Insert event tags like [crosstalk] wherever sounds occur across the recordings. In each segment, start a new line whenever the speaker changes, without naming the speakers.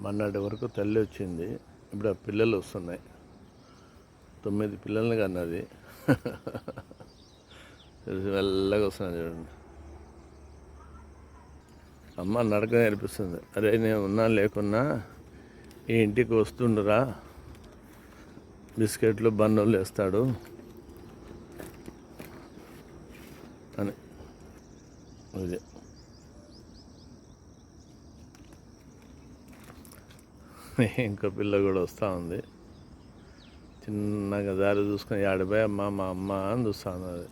మొన్నటి వరకు తల్లి వచ్చింది. ఇప్పుడు ఆ పిల్లలు వస్తున్నాయి. తొమ్మిది పిల్లల్ని కన్నది. తెలిసి వెళ్ళగా వస్తున్నాయి చూడండి. అమ్మ నడక నేర్పిస్తుంది. అరే నేను ఉన్నా లేకున్నా ఈ ఇంటికి వస్తుండరా. బిస్కెట్లు బన్నులు వేస్తాడు. అని. అదే ఇంకో పిల్ల కూడా వస్తూ ఉంది. చిన్నగా దారి చూసుకొని ఆడిపోయి అమ్మ మా అమ్మ అని చూస్తూ ఉన్నది.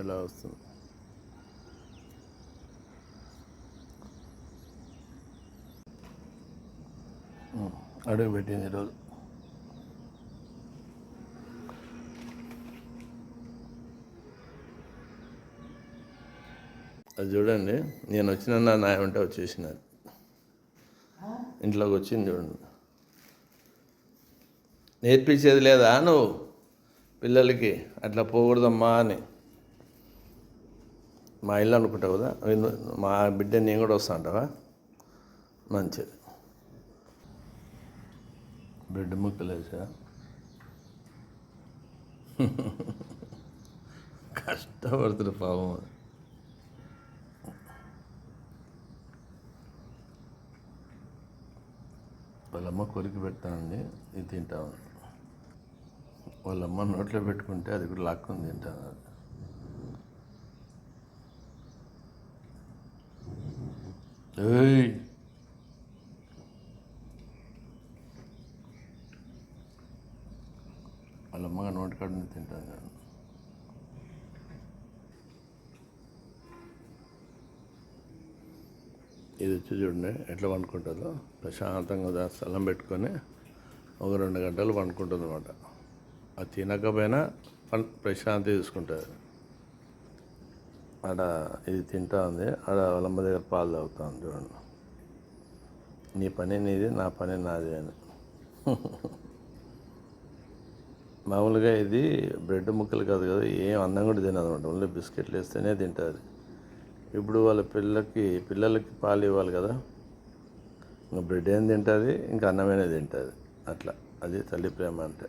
ఎలా వస్తుంది. అడుగు పెట్టింది ఈరోజు. అది చూడండి. నేను వచ్చిన నా ఏమంటే ఉంటే వచ్చేసినారు. ఇంట్లోకి వచ్చింది చూడండి. నేర్పించేది లేదా నువ్వు పిల్లలకి? అట్లా పోకూడదమ్మా అని. మా ఇల్లు అనుకుంటావు కదా? మా బిడ్డ నేను కూడా వస్తా అంటావా? మంచిది. బ్రెడ్ ముక్కలేసా [laughs] కష్టపడుతుంది పాపం వాళ్ళమ్మ కొరికి పెడతానండి ఇది తింటాను వాళ్ళమ్మ నోట్లో పెట్టుకుంటే అది కూడా లాక్కుని తింటాను అది ఏయ్! వాళ్ళ అమ్మగా నోటి కాడుని తింటాను నేను ఇది వచ్చి చూడండి ఎట్లా వండుకుంటుందో. ప్రశాంతంగా స్థలం పెట్టుకొని ఒక రెండు గంటలు వండుకుంటుంది అనమాట అది తినకపోయినా పన్ ప్రశాంతి తీసుకుంటుంది. ఆడ ఇది తింటా ఉంది. ఆడ వాళ్ళమ్మ దగ్గర పాలు తాగుతా ఉంది చూడండి. నీ పని నీది నా పని నాది అని. [laughs] మామూలుగా ఇది బ్రెడ్ ముక్కలు కాదు కదా ఏం అన్నం కూడా తినదు అనమాట ఓన్లీ బిస్కెట్లు వేస్తేనే తింటుంది. ఇప్పుడు వాళ్ళ పిల్లలకి పిల్లలకి పాలు ఇవ్వాలి కదా. ఇంకా బ్రెడ్ ఏం తింటుంది? ఇంకా అన్నమైనా తింటుంది. అట్లా. అది తల్లి ప్రేమ అంటే.